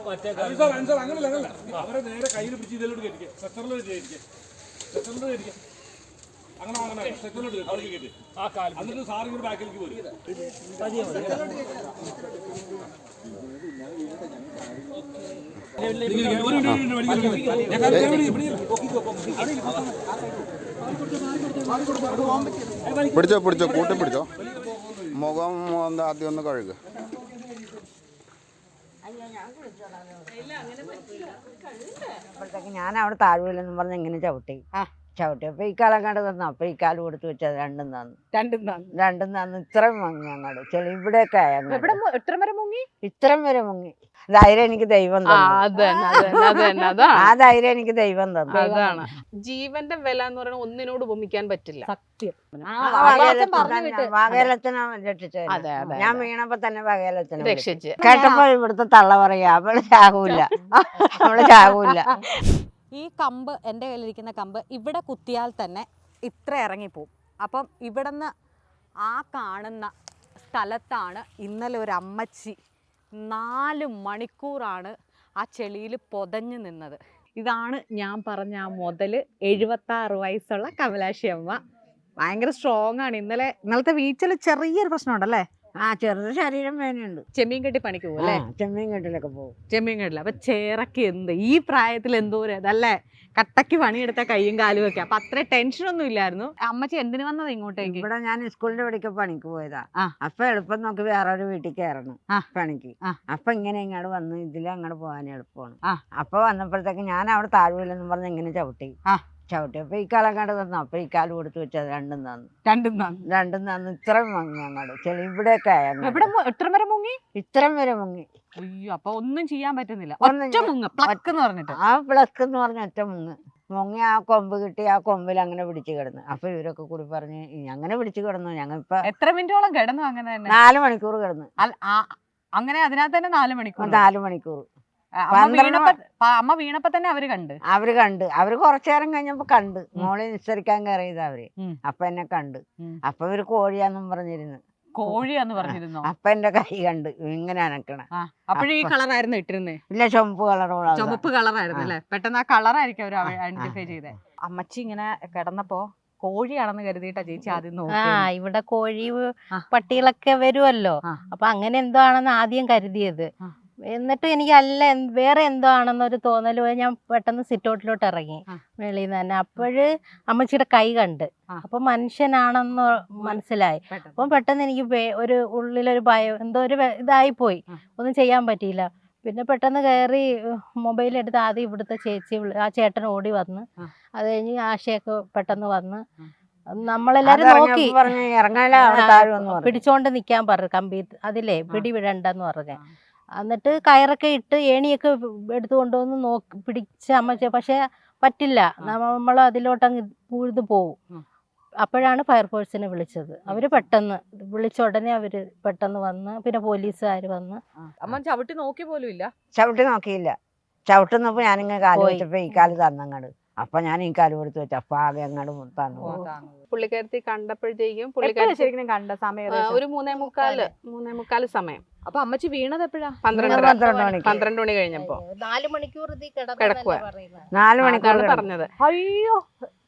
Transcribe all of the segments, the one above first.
അങ്ങനല്ല അവരെ നേരെ കയ്യിൽ പിടിച്ച് ഇതിലോട്ട് കയറ്റിക്കുക സ്ട്രെച്ചറിലോട്ട് കയറ്റിക്കുക സ്ട്രെച്ചറിലോട്ട് കയറ്റിക്കുക അങ്ങനെ അങ്ങനെ സ്ട്രെച്ചറിലോട്ട് കയറ്റി അവിടെ കയറ്റി. ആ കാൽ എന്നിട്ട് സാർ ഇങ്ങനെ ബാക്കിലേക്ക് പോരും. പിടിച്ചോ പിടിച്ചോ. കൂട്ടി പിടിച്ചോ മുഖം ഒന്ന് ആദ്യം ഒന്ന് കഴുകുക അപ്പോഴത്തേക്ക് ഞാൻ അവിടെ താഴ്വല്ലെന്നും പറഞ്ഞ് എങ്ങനെ ചവിട്ടി. ചവിട്ടി. അപ്പൊ ഈ കാലം കണ്ട് തന്നു. അപ്പൊ ഈ കാലം കൊടുത്ത് വെച്ചാൽ രണ്ടും തന്നു. രണ്ടും തന്നു. രണ്ടും തന്നു. ഇത്രയും മുങ്ങി അങ്ങോട്ട്. ചെളി ഇവിടെയൊക്കെ വരെ മുങ്ങി? ഇത്രയും വരെ മുങ്ങി. ധൈര്യം എനിക്ക് ദൈവം തന്നു. ആ ധൈര്യം എനിക്ക് ദൈവം തന്നു. അതാണ്. ജീവന്റെ വില എന്ന് പറയുന്നത് ഒന്നിനോട് ഉപമിക്കാൻ പറ്റില്ല. സത്യം. അതെ ഞാൻ വീണപ്പോ തന്നെ വകേലത്തിന് രക്ഷിച്ച്. കേട്ടപ്പോ ഇവിടുത്തെ തള്ള പറയാ അവൾ ചാകൂല. അവൾ ചാകൂല. ഈ കമ്പ് എന്റെ കയ്യിലിരിക്കുന്ന കമ്പ് ഇവിടെ കുത്തിയാൽ തന്നെ ഇത്ര ഇറങ്ങിപ്പോവും. അപ്പം ഇവിടെ നിന്ന് ആ കാണുന്ന സ്ഥലത്താണ് ഇന്നലെ ഒരു അമ്മച്ചി നാല് മണിക്കൂറാണ് ആ ചെളിയിൽ പൊതഞ്ഞു നിന്നത്. ഇതാണ് ഞാൻ പറഞ്ഞ ആ മുതൽ എഴുപത്താറ് വയസ്സുള്ള കമലാശി അമ്മ. ഭയങ്കര സ്ട്രോങ് ആണ്. ഇന്നലെ ഇന്നലത്തെ വീഴ്ചയിൽ ചെറിയൊരു പ്രശ്നമുണ്ടല്ലേ? ആ ചെറുത് ശരീരം വേനയുണ്ട്. ചെമ്മീൻ കെട്ടി പണിക്ക് പോകും അല്ലേ? ചെമ്മീൻ കെട്ടിലൊക്കെ പോകും. ചെമ്മീൻ കണ്ടില്ല അപ്പൊ ചേറക്ക് എന്ത്? ഈ പ്രായത്തിൽ എന്തോ ഒരു ഇതല്ലേ? കട്ടക്ക് പണിയെടുത്ത കൈയും കാലും ഒക്കെ. അപ്പൊ അത്ര ടെൻഷനൊന്നും ഇല്ലായിരുന്നു. അമ്മച്ചി എന്തിനു വന്നത് ഇങ്ങോട്ടേക്ക്? ഇവിടെ ഞാൻ സ്കൂളിന്റെ പഠിക്ക പണിക്ക് പോയതാ. ആ. അപ്പൊ എളുപ്പം നോക്കി വേറെ ഒരു വീട്ടിൽ കയറണം ആ. പണിക്ക്. ആ. അപ്പൊ ഇങ്ങനെ ഇങ്ങോട്ട് വന്ന് ഇതിൽ അങ്ങോട്ട് പോകാൻ എളുപ്പമാണ്. ആ. അപ്പൊ വന്നപ്പോഴത്തേക്ക് ഞാൻ അവിടെ താഴ്വില്ലെന്ന് പറഞ്ഞ് ഇങ്ങനെ ചവിട്ടി. ആ. ചവിട്ടി. അപ്പൊ ഈ കാലം കണ്ട് തന്നു. അപ്പൊ ഈ കാലം കൊടുത്തു വെച്ചാൽ രണ്ടും തന്നു. രണ്ടും തന്നു. രണ്ടും തന്നു. ഇത്രയും മുങ്ങി അങ്ങോട്ട്. ചെളി ഇവിടെയൊക്കെ. എവിടെ എത്ര വരെ മുങ്ങി? ഇത്രയും വരെ മുങ്ങി. അയ്യോ അപ്പൊ ഒന്നും ചെയ്യാൻ പറ്റുന്നില്ല. ഒന്നും ഒറ്റ മുങ്ങ. പ്ലക്ക് എന്ന് പറഞ്ഞിട്ട്. ആ പ്ലക്ക് എന്ന് പറഞ്ഞ ഒറ്റ മുങ്ങ്. മുങ്ങി ആ കൊമ്പ് കിട്ടി ആ കൊമ്പിൽ അങ്ങനെ പിടിച്ചു കിടന്നു. അപ്പൊ ഇവരൊക്കെ കൂടി പറഞ്ഞ് "ഇനി അങ്ങനെ പിടിച്ചു കിടന്നു. ഞങ്ങൾ ഇപ്പൊ എത്ര മിനിറ്റോളം കിടന്നു അങ്ങനെ തന്നെ? നാല് മണിക്കൂർ കിടന്നു. അങ്ങനെ അതിനകത്ത് തന്നെ നാല് മണിക്കൂർ. നാല് മണിക്കൂർ. അമ്മ വീണപ്പോ തന്നെ അവർ കണ്ട്? അവർ കണ്ട്. അവർ കുറച്ചു നേരം കഴിഞ്ഞപ്പോ കണ്ട്. മോളെ നിസ്സരിക്കാൻ കയറിയത് അവർ. അപ്പൊ എന്നെ കണ്ട്. അപ്പൊ ഇവർ കോഴിയാന്നും പറഞ്ഞിരുന്നു. കോഴിയാന്ന് പറഞ്ഞിരുന്നു? അപ്പൊ എന്റെ കൈ കണ്ട്. ഇങ്ങനെ അനക്കണ. അപ്പോഴും ഈ കളറായിരുന്നു ഇട്ടിരുന്നേ? ഇല്ല ചുമപ്പ് കളറോളാ ചുമപ്പ് കളറായിരുന്നു അല്ലേ? പെട്ടെന്ന് ആ കളറായിരിക്കും അവർ ഐഡന്റിഫൈ ചെയ്തേ. അമ്മച്ചി ഇങ്ങനെ കിടന്നപ്പോ കോഴിയാണെന്ന് കരുതിയിട്ടാ ചേച്ചി ആദ്യം ആ ഇവിടെ കോഴി പട്ടികളൊക്കെ വരുമല്ലോ. അപ്പൊ അങ്ങനെ എന്തോ ആണെന്ന് ആദ്യം കരുതിയത്. എന്നിട്ട് എനിക്ക് അല്ല വേറെ എന്തോ ആണെന്നൊരു തോന്നൽ പോയി ഞാൻ പെട്ടെന്ന് സിറ്റൗട്ടിലോട്ട് ഇറങ്ങി. വെളിയിൽ നിന്ന് തന്നെ. അപ്പോഴ് അമ്മച്ചിയുടെ കൈ കണ്ട്. അപ്പൊ മനുഷ്യനാണെന്ന് മനസ്സിലായി. അപ്പൊ പെട്ടെന്ന് എനിക്ക് ഒരു ഉള്ളിലൊരു ഭയം എന്തോ ഒരു ഇതായി പോയി. ഒന്നും ചെയ്യാൻ പറ്റിയില്ല. പിന്നെ പെട്ടെന്ന് കയറി മൊബൈൽ എടുത്ത് ആദ്യം ഇവിടുത്തെ ചേച്ചി ആ ചേട്ടൻ ഓടി വന്ന്. അത് കഴിഞ്ഞ് ആശയൊക്കെ പെട്ടെന്ന് വന്ന്. നമ്മളെല്ലാരും നോക്കി. പിടിച്ചോണ്ട് നിക്കാൻ പറഞ്ഞു കമ്പി അതിലേ പിടി വിടണ്ടെന്ന് പറഞ്ഞ. എന്നിട്ട് കയറൊക്കെ ഇട്ട് ഏണിയൊക്കെ എടുത്തു കൊണ്ടുവന്ന് നോക്കി പിടിച്ച് അമ്മച്ച പക്ഷേ പറ്റില്ല. നമ്മൾ അതിലോട്ടങ്ങ് പൂഴ്ന്നു പോവും. അപ്പോഴാണ് ഫയർഫോഴ്സിനെ വിളിച്ചത്. അവർ പെട്ടെന്ന് വിളിച്ച ഉടനെ അവർ പെട്ടെന്ന് വന്ന് പിന്നെ പോലീസുകാർ വന്ന് അമ്മ ചവിട്ടി നോക്കി പോലും ഇല്ല? ചവിട്ടി നോക്കിയില്ല. ചവിട്ടുന്നപ്പോ ഞാനിങ്ങനെ കാൽ. വെച്ചപ്പോ ഈ കാൽ തന്നങ്ങട്. അപ്പൊ ഞാൻ ഈ കാൽ കൊടുത്ത് വെച്ചു അപ്പൊ ആകെ അങ്ങോട്ട് തന്നു പുള്ളിക്കാരത്തി കണ്ടപ്പോഴത്തേക്കും ശരിക്കും കണ്ട സമയം ഒരു മൂന്നേ മുക്കാൽ മൂന്നേ മുക്കാൽ സമയം. അപ്പൊ അമ്മച്ചി വീണത് എപ്പോഴാ? പന്ത്രണ്ട് മണി പന്ത്രണ്ട് മണി കഴിഞ്ഞപ്പോ. നാല് മണിക്കൂർ കിടക്കുവാ. നാല് മണിക്കൂർ പറഞ്ഞത്. അയ്യോ.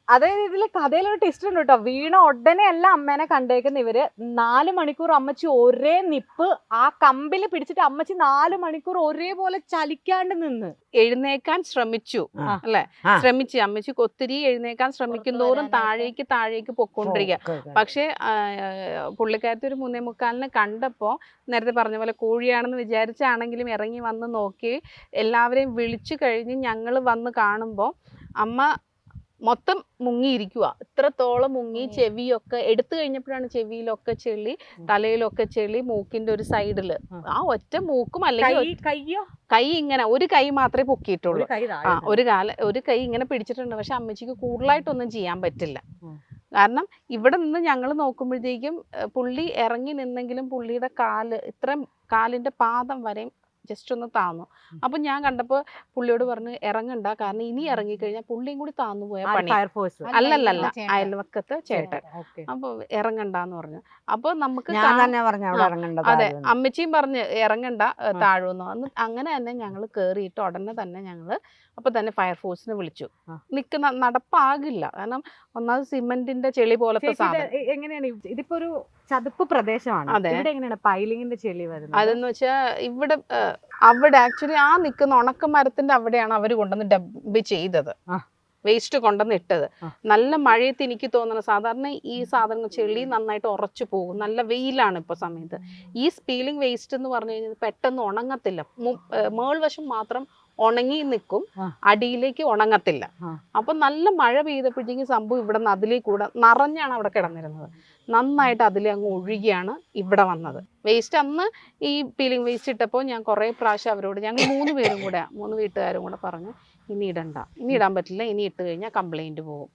അതായത് ഇതിൽ കഥയിലൊരു ട്വിസ്റ്റ് ഉണ്ട് കേട്ടോ വീണ ഉടനെ അല്ല അമ്മേനെ കണ്ടേക്കുന്ന ഇവർ. നാല് മണിക്കൂർ അമ്മച്ചി ഒരേ നിപ്പ് ആ കമ്പിൽ പിടിച്ചിട്ട് അമ്മച്ചി നാല് മണിക്കൂർ ഒരേപോലെ ചലിക്കാണ്ട് നിന്ന്. എഴുന്നേക്കാൻ ശ്രമിച്ചു. അല്ലെ? ശ്രമിച്ചു. അമ്മച്ചി ഒത്തിരി എഴുന്നേക്കാൻ ശ്രമിക്കും തോറും താഴേക്ക് താഴേക്ക് പൊക്കോണ്ടിരിക്കുക പക്ഷെ പുള്ളിക്കാരത്തി ഒരു മൂന്നേ മുക്കാലിന് കണ്ടപ്പോ നേരത്തെ പറഞ്ഞ പോലെ കോഴിയാണെന്ന് വിചാരിച്ചാണെങ്കിലും ഇറങ്ങി വന്ന് നോക്കി എല്ലാവരെയും വിളിച്ചു കഴിഞ്ഞ് ഞങ്ങൾ വന്ന് കാണുമ്പോൾ അമ്മ മൊത്തം മുങ്ങിയിരിക്കുക ഇത്രത്തോളം മുങ്ങി ചെവിയൊക്കെ എടുത്തു കഴിഞ്ഞപ്പോഴാണ് ചെവിയിലൊക്കെ ചെളി തലയിലൊക്കെ ചെളി മൂക്കിന്റെ ഒരു സൈഡിൽ. ആ. ഒറ്റ മൂക്കും അല്ലെങ്കിൽ കൈ ഇങ്ങനെ ഒരു കൈ മാത്രമേ പൊക്കിയിട്ടുള്ളൂ. ആ ഒരു കാല ഒരു കൈ ഇങ്ങനെ പിടിച്ചിട്ടുണ്ട്. പക്ഷെ അമ്മച്ചിക്ക് കൂടുതലായിട്ടൊന്നും ചെയ്യാൻ പറ്റില്ല. കാരണം ഇവിടെ നിന്ന് ഞങ്ങൾ നോക്കുമ്പോഴത്തേക്കും പുള്ളി ഇറങ്ങി നിന്നെങ്കിലും പുള്ളിയുടെ കാൽ ഇത്രയും കാലിന്റെ പാദം വരെയും ജസ്റ്റ് ഒന്ന് താന്നു അപ്പൊ ഞാൻ കണ്ടപ്പോ പുള്ളിയോട് പറഞ്ഞ് ഇറങ്ങണ്ട കാരണം ഇനി ഇറങ്ങിക്കഴിഞ്ഞാൽ പുള്ളിയും കൂടി താന്നു പോയ പണി. അല്ലല്ലല്ല ചേട്ടൻ. അപ്പൊ ചേട്ടൻ. അപ്പോൾ ഇറങ്ങണ്ടെന്ന് പറഞ്ഞു. അപ്പൊ നമുക്ക് അതെ. അമ്മച്ചിയും പറഞ്ഞ് ഇറങ്ങണ്ട ഏ, അങ്ങനെ തന്നെ ഞങ്ങൾ കേറിയിട്ട് ഉടനെ തന്നെ ഞങ്ങൾ അപ്പൊ തന്നെ ഫയർഫോഴ്സിനെ വിളിച്ചു. നിൽക്കുന്ന നടപ്പാകില്ല. കാരണം ഒന്നാമത് സിമെന്റിന്റെ ചെളി പോലത്തെ എങ്ങനെയാണ്? ഇതിപ്പോ ഒരു ചതുപ്പ് പ്രദേശമാണ്. എങ്ങനെയാണ് പൈലിങ്ങിന്റെ ചെളി വരുന്നത്? അതെന്ന് വെച്ചാൽ ഇവിടെ അവിടെ ആക്ച്വലി ആ നിൽക്കുന്ന ഉണക്ക മരത്തിന്റെ അവിടെയാണ് അവർ കൊണ്ടുവന്ന് ഡബ് ചെയ്തത്. വേസ്റ്റ് കൊണ്ടുവന്ന് ഇട്ടത്. നല്ല മഴയത്ത് എനിക്ക് തോന്നുന്നത് സാധാരണ ഈ സാധനങ്ങൾ ചെളി നന്നായിട്ട് ഉറച്ചു പോകും. നല്ല വെയിലാണ് ഇപ്പോൾ സമയത്ത്. ഈ സ്പീലിംഗ് വേസ്റ്റ് എന്ന് പറഞ്ഞു കഴിഞ്ഞാൽ പെട്ടെന്ന് ഉണങ്ങത്തില്ല. മേൾവശം മാത്രം ഉണങ്ങി നിൽക്കും. അടിയിലേക്ക് ഉണങ്ങത്തില്ല. അപ്പം നല്ല മഴ പെയ്തപ്പോഴത്തേക്കും സംഭവം ഇവിടെ നിന്ന് അതിലേക്ക് കൂടെ നിറഞ്ഞാണ് അവിടെ കിടന്നിരുന്നത്. നന്നായിട്ട് അതിലെ അങ്ങ് ഒഴുകിയാണ് ഇവിടെ വന്നത്. വേസ്റ്റ് അന്ന് ഈ പീലിംഗ് വേസ്റ്റ് ഇട്ടപ്പോൾ ഞാൻ കുറേ പ്രാവശ്യം അവരോട് ഞങ്ങൾ മൂന്ന് പേരും കൂടെ മൂന്ന് വീട്ടുകാരും കൂടെ പറഞ്ഞു ഇനി ഇടണ്ട. ഇനി ഇടാൻ പറ്റില്ല. ഇനി ഇട്ട് കഴിഞ്ഞാൽ കംപ്ലൈന്റ് പോകും.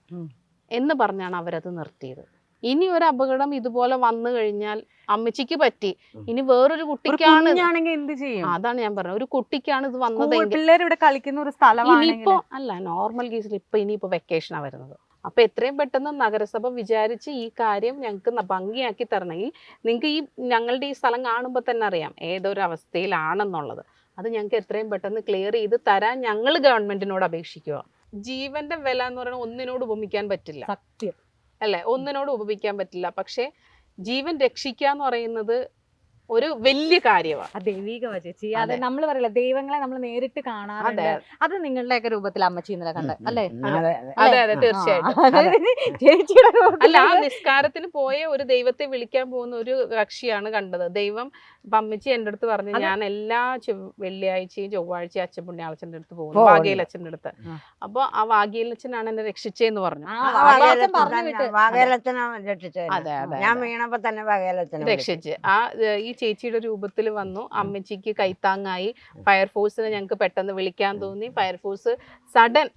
എന്ന് പറഞ്ഞാണ് അവരത് നിർത്തിയത്. ഇനി ഒരു അപകടം ഇതുപോലെ വന്നു കഴിഞ്ഞാൽ അമ്മച്ചിക്ക് പറ്റി. ഇനി വേറൊരു കുട്ടിക്കാണ്. എന്ത് ചെയ്യും? അതാണ് ഞാൻ പറഞ്ഞത്. ഒരു കുട്ടിക്കാണ് ഇത് വന്നതെങ്കിൽ പിള്ളേർ ഇവിടെ കളിക്കുന്ന ഒരു സ്ഥലമാണ് ഇനിയിപ്പോ അല്ല നോർമൽ കേസിൽ ഇപ്പൊ ഇനിയിപ്പോ വെക്കേഷനാണ് വരുന്നത്. അപ്പൊ എത്രയും പെട്ടെന്ന് നഗരസഭ വിചാരിച്ച് ഈ കാര്യം ഞങ്ങൾക്ക് ഭംഗിയാക്കി തരണമെങ്കിൽ നിങ്ങൾക്ക് ഈ ഞങ്ങളുടെ ഈ സ്ഥലം കാണുമ്പോൾ തന്നെ അറിയാം ഏതൊരു അവസ്ഥയിലാണെന്നുള്ളത്. അത് ഞങ്ങൾക്ക് എത്രയും പെട്ടെന്ന് ക്ലിയർ ചെയ്ത് തരാൻ ഞങ്ങൾ ഗവൺമെന്റിനോട് അപേക്ഷിക്കുക. ജീവന്റെ വില എന്ന് പറയുന്നത് ഒന്നിനോട് ഉപമിക്കാൻ പറ്റില്ല. സത്യം. അല്ലെ? ഒന്നിനോട് ഉപമിക്കാൻ പറ്റില്ല. പക്ഷെ ജീവൻ രക്ഷിക്കുക എന്ന് പറയുന്നത് ഒരു വലിയ കാര്യമാണ് ചേച്ചി അത് നമ്മൾ പറയില്ല ദൈവങ്ങളെ നമ്മൾ നേരിട്ട് കാണാറുണ്ട്. അത്. നിങ്ങളുടെയൊക്കെ രൂപത്തിൽ അമ്മച്ചി ഇന്നലെ കണ്ട ഉം, അല്ലേ? അതെ, അതെ. തീർച്ചയായിട്ടും. ചേച്ചിയുടെ അല്ല ആ നിസ്കാരത്തിന് പോയ ഒരു ദൈവത്തെ വിളിക്കാൻ പോകുന്ന ഒരു കക്ഷിയാണ് കണ്ടത്. ദൈവം ഇപ്പൊ അമ്മച്ചി എന്റെ അടുത്ത് പറഞ്ഞു ഞാൻ എല്ലാ വെള്ളിയാഴ്ചയും ചൊവ്വാഴ്ചയും അച്ഛൻ പുണ്യാളച്ചന്റെ അടുത്ത് പോകുന്നു. വാഗേൽ അച്ഛന്റെ അടുത്ത്. അപ്പൊ ആ വാഗേൽ അച്ഛനാണ് എന്നെ രക്ഷിച്ചേന്ന് പറഞ്ഞു അതെ അതെ ഞാൻ. വീണപ്പോ തന്നെ. രക്ഷിച്ച് ആ ഈ ചേച്ചിയുടെ രൂപത്തിൽ വന്നു അമ്മച്ചിക്ക് കൈത്താങ്ങായി ഫയർഫോഴ്സിനെ ഞങ്ങൾക്ക് പെട്ടെന്ന് വിളിക്കാൻ തോന്നി ഫയർഫോഴ്സ് സഡൻ.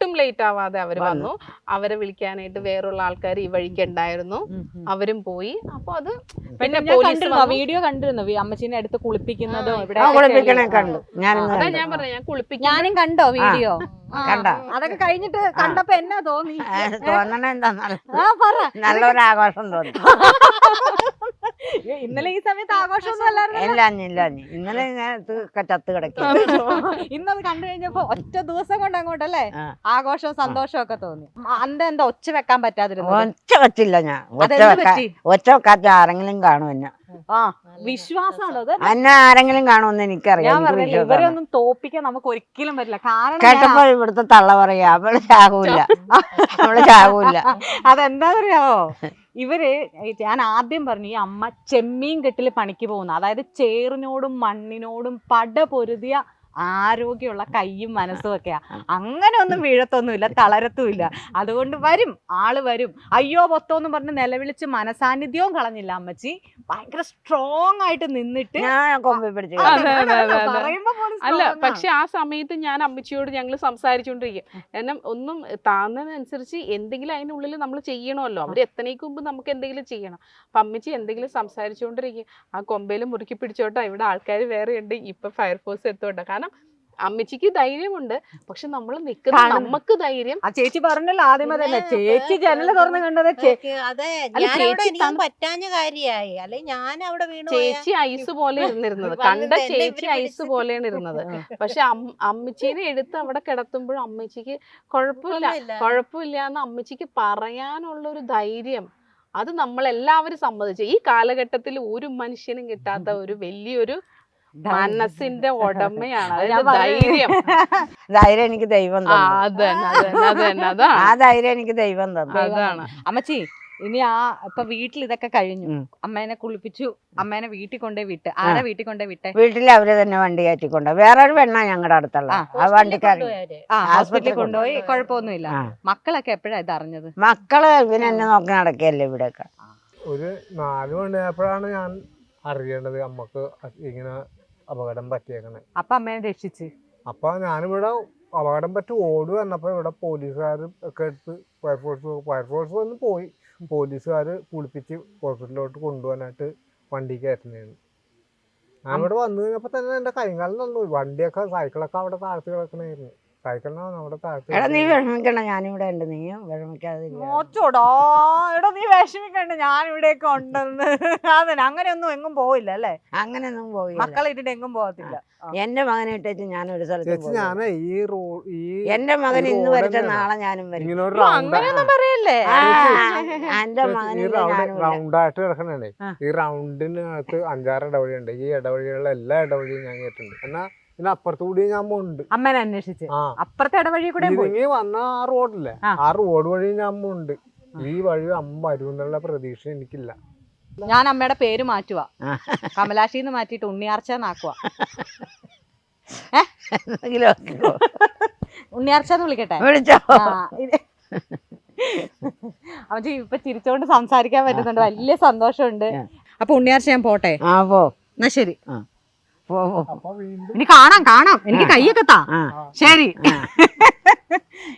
ഒട്ടും ലേറ്റ് ആവാതെ അവർ വന്നു. അവരെ വിളിക്കാനായിട്ട് വേറുള്ള ആൾക്കാർ ഈ വഴിക്ക് ഉണ്ടായിരുന്നു. അവരും പോയി. അപ്പൊ അത് പിന്നെ വീഡിയോ കണ്ടിരുന്നു. വി- അമ്മച്ചീനെ എടുത്ത് കുളിപ്പിക്കുന്നതും ഇവിടെ ആ കുളിപ്പിക്കണേ കണ്ടു. ഞാൻ അതാ ഞാൻ പറഞ്ഞു ഞാൻ കുളിപ്പിക്കാൻ ഞാനും കണ്ടോ വീഡിയോ? കണ്ടോ? അതൊക്കെ കഴിഞ്ഞിട്ട് കണ്ടപ്പോ എന്നാ തോന്നി? തോന്നണ എന്താ നല്ല- ആ പറ. നല്ലൊരു ആഘോഷം തോന്നി. ഇന്നലെ ഈ സമയത്ത് ആഘോഷമൊന്നും അല്ലായിരുന്നു ഇല്ല ഇല്ല ഇന്നലെ ഞാൻ ചത്ത് കിടക്കും. ഇന്നത് കണ്ടു കഴിഞ്ഞപ്പോ ഒറ്റ ദിവസം കൊണ്ട് അങ്ങോട്ടല്ലേ അല്ലേ? ആഘോഷവും സന്തോഷവും ഒക്കെ തോന്നി. അന്ത എന്താ ഒച്ച വെക്കാൻ പറ്റാതിരുന്നു ഒച്ച വെച്ചില്ല ഞാൻ. ഒച്ച അതെന്ത് വെക്കാ പറ്റി? ഒച്ച വെക്കാത്ത ആരെങ്കിലും കാണും എന്നെ. ആ വിശ്വാസമാണോ? അത് ആരെങ്കിലും കാണുമെന്ന് എനിക്കറിയാം. ഞാൻ പറഞ്ഞില്ല. ഇവരൊന്നും തോപ്പിക്കാൻ നമുക്ക് ഒരിക്കലും പറ്റില്ല. കാരണം കേട്ടപ്പോ ഇവിടുത്തെ തള്ള പറയാ അവൾ ചാകൂല അവൾ ചാകൂല അതെന്താന്നറിയാവോ? ഇവർ ഞാൻ ആദ്യം പറഞ്ഞു ഈ അമ്മ ചെമ്മീൻ കെട്ടിൽ പണിക്ക് പോകുന്ന അതായത് ചേറിനോടും മണ്ണിനോടും പട പൊരുതിയ ആരോഗ്യമുള്ള കൈയും മനസ്സും ഒക്കെയാ അങ്ങനെ ഒന്നും വീഴത്തൊന്നുമില്ല തളരത്തുമില്ല. അതുകൊണ്ട് വരും ആൾ വരും. അയ്യോ പൊത്തോ എന്ന് പറഞ്ഞ് നിലവിളിച്ച് മനസാന്നിധ്യവും കളഞ്ഞില്ല അമ്മച്ചി. ഭയങ്കര സ്ട്രോങ് ആയിട്ട് നിന്നിട്ട് അല്ല. പക്ഷെ ആ സമയത്ത് ഞാൻ അമ്മച്ചിയോട് ഞങ്ങൾ സംസാരിച്ചുകൊണ്ടിരിക്കും കാരണം ഒന്നും താന്നതിനനുസരിച്ച് എന്തെങ്കിലും അതിനുള്ളിൽ നമ്മൾ ചെയ്യണമല്ലോ. അവർ എത്തണേക്ക് മുമ്പ് നമുക്ക് എന്തെങ്കിലും ചെയ്യണം. അപ്പൊ അമ്മച്ചി എന്തെങ്കിലും സംസാരിച്ചുകൊണ്ടിരിക്കും ആ കൊമ്പയിൽ മുറുക്കി പിടിച്ചോട്ടോ. ഇവിടെ ആൾക്കാർ വേറെ ഉണ്ട് ഇപ്പൊ ഫയർഫോഴ്സ് എത്തോട്ടെ കാരണം അമ്മച്ചിക്ക് ധൈര്യമുണ്ട്. പക്ഷെ നമ്മൾ നിൽക്കുന്ന നമുക്ക് ധൈര്യം ആ ചേച്ചി പറഞ്ഞല്ലോ ആദ്യമേ തന്നെ ചേച്ചി ജനൽ തുറന്ന് കണ്ടത് അതെ ഞാൻ പറ്റാഞ്ഞ കാര്യായി അല്ലെ ഞാൻ അവിടെ വീണു ചേച്ചി ഐസ് പോലെ ഇരുന്നിരുന്നത്. കണ്ട ചേച്ചി ഐസ് പോലെയാണ് ഇരുന്നത്. പക്ഷെ അമ്മച്ചീനെ എടുത്ത് അവിടെ കിടത്തുമ്പോഴും അമ്മച്ചിക്ക് കുഴപ്പമില്ല. കുഴപ്പമില്ല. എന്ന് അമ്മച്ചിക്ക് പറയാനുള്ള ഒരു ധൈര്യം അത് നമ്മളെല്ലാവരും സമ്മതിച്ചു. ഈ കാലഘട്ടത്തിൽ ഒരു മനുഷ്യനും കിട്ടാത്ത ഒരു വലിയൊരു മനസ്സിന്റെ ഉടമയാണ്. ധൈര്യം. ധൈര്യം എനിക്ക് ദൈവം ആ ധൈര്യം എനിക്ക് ദൈവം തന്നു. അതാണ്. അമ്മച്ചി ഇനി ആ ഇപ്പൊ വീട്ടിൽ ഇതൊക്കെ കഴിഞ്ഞു. അമ്മേനെ കുളിപ്പിച്ചു. അമ്മേനെ വീട്ടിൽ കൊണ്ടേ വിട്ട്. ആരെ വീട്ടിൽ കൊണ്ടേ വിട്ടെ? വീട്ടിൽ അവർ തന്നെ വണ്ടി കയറ്റിക്കൊണ്ട് വേറെ ഒരു പെണ്ണാ ഞങ്ങളുടെ അടുത്തുള്ള. ആ, വണ്ടിക്കാരൻ ഹോസ്പിറ്റലിൽ കൊണ്ടുപോയി. കുഴപ്പമൊന്നുമില്ല. മക്കളൊക്കെ എപ്പോഴാ ഇത് അറിഞ്ഞത്? മക്കൾ ഇവനെന്നെ നോക്കി നടക്കുകയല്ലേ ഇവിടെയൊക്കെ. ഒരു നാല് മണിയായപ്പോഴാണ് ഞാൻ അറിയേണ്ടത്. അമ്മയ്ക്ക് ഇങ്ങനെ അപകടം പറ്റിയേക്കണേ. അപ്പൊ അമ്മേനെ രക്ഷിച്ച്? അപ്പൊ ഞാനിവിടെ അപകടം പറ്റി ഓടി വന്നപ്പോ ഇവിടെ പോലീസുകാർ ഒക്കെ എടുത്ത് ഫയർഫോഴ്സ് ഫയർഫോഴ്സ് വന്ന് പോയി. പോലീസുകാർ കുളിപ്പിച്ച് ഹോസ്പിറ്റലിലോട്ട് കൊണ്ടുപോകാനായിട്ട് വണ്ടി കയറ്റുന്നതാണ് ഞാൻ ഇവിടെ വന്നു കഴിഞ്ഞപ്പോ തന്നെ എന്റെ കൈകാലം നിന്നു വണ്ടിയൊക്കെ സൈക്കിളൊക്കെ അവിടെ താഴ്ത്തി കിടക്കണായിരുന്നു എടാ നീ കിടക്കണത്. വിഷമിക്കണ്ട ഞാനിവിടെ ഉണ്ട്. നീ മോച്ചോടാ എടാ നീ വിഷമിക്കണ്ട. ഞാൻ ഇവിടെയൊക്കെ ഉണ്ടെന്ന്. അതന്നെ അങ്ങനെയൊന്നും എങ്ങും പോവില്ല അല്ലേ? അങ്ങനെയൊന്നും പോയില്ല മക്കളെ ഇട്ടിട്ട് എങ്ങും പോകത്തില്ല. എന്റെ മകനെ ഇട്ടേച്ച് ഒരു സ്ഥലത്ത് ഞാനേ ഈ റോ ഈ എന്റെ മകൻ ഇന്ന് വരട്ടെ വരച്ച നാളെ ഞാനും വരും. ഇങ്ങനെ ഒരു അങ്ങനെയൊന്നും പറയല്ലേ? എന്റെ ഇല്ല. റൗണ്ടായിട്ട് കിടക്കണേ ഈ റൗണ്ടിനകത്ത് അഞ്ചാറ് ഇടവഴിയുണ്ട്. ഈ ഇടവഴികളിലെ എല്ലാ ഇടവഴിയും ഞാൻ കേട്ടിട്ടുണ്ട്. എന്നാ പിന്നെ അപ്പുറത്ത് കൂടി ഞാൻ പോകുന്നുണ്ട് അമ്മേനെ അന്വേഷിച്ച്. ആ. അപ്പുറത്തെ ഇടവഴി കൂടെ പോയി. ഇറങ്ങി വന്ന ആ റോഡില്ലേ? ആ. ആ റോഡ് വഴി ഞാൻ പോകുന്നുണ്ട് ഈ വഴി അമ്മ വരും എന്നുള്ള പ്രതീക്ഷ എനിക്കില്ല. ഞാൻ അമ്മയുടെ പേര് മാറ്റുക ആ. കമലാശിന്ന് മാറ്റിയിട്ട് ഉണ്ണിയാർച്ചന്നാക്കുക എന്തെങ്കിലും ഉണ്ണിയാർച്ച എന്ന് വിളിക്കട്ടെ? വിളിച്ചോ? ആ, ഇത് അവൻ ഇപ്പൊ ചിരിച്ചോണ്ട് സംസാരിക്കാൻ പറ്റുന്നുണ്ട്. വലിയ സന്തോഷമുണ്ട്. ആ. അപ്പൊ ഉണ്ണിയാർച്ച ഞാൻ പോട്ടെ? ആ പോ. എന്നാ ശരി. വീണ്ടും ഇനി കാണാം കാണാം. എനിക്ക് കൈയൊക്കെ താ. ശരി.